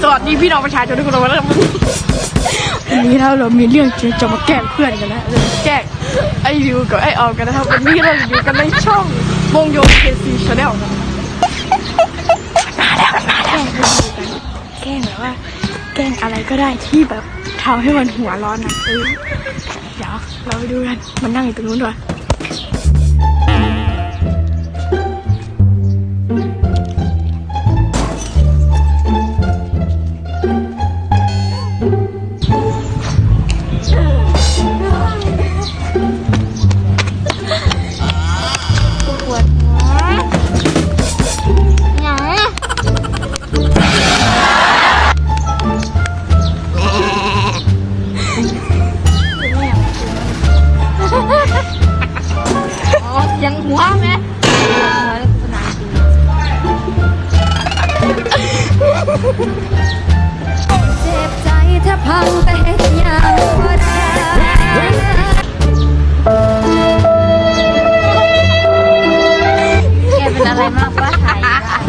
สวัสดีพี่น้องประชาชนทุกคนวันนี้เราเรามีเรื่องจะมาแกล้งเพื่อนกันนะจะมาแกล้งไอวิวกับไอออมกันนะครับวันนี้เราอยู่กันในช่องวงโยเคซีชาแนลกันะแกล้งแบบว่า แกล้งอะไรก็ได้ที่แบบทำให้มันหัวร้อนนะเออเดี๋ยวเราไปดูกันมันนั่งอยู่ตรงนู้นด้วย เจ็บใจถ้าพังแต่เห็นยังบ่ได้เป็นอะไรมากปะถ่าย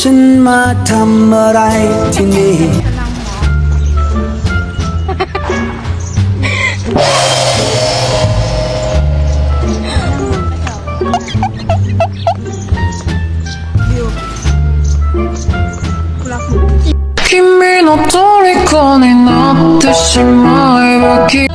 ฉันมาทำอะไรที่นี่ 君の虜になってしまえばき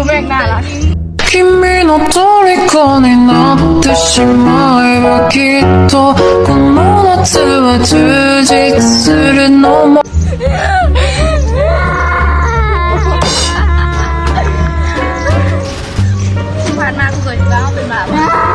ดูแม่งน่ารัก君の虜になってしまえばきっとこの夏は充実するのもผ่านมากูเคยบ้าเป็นแบบ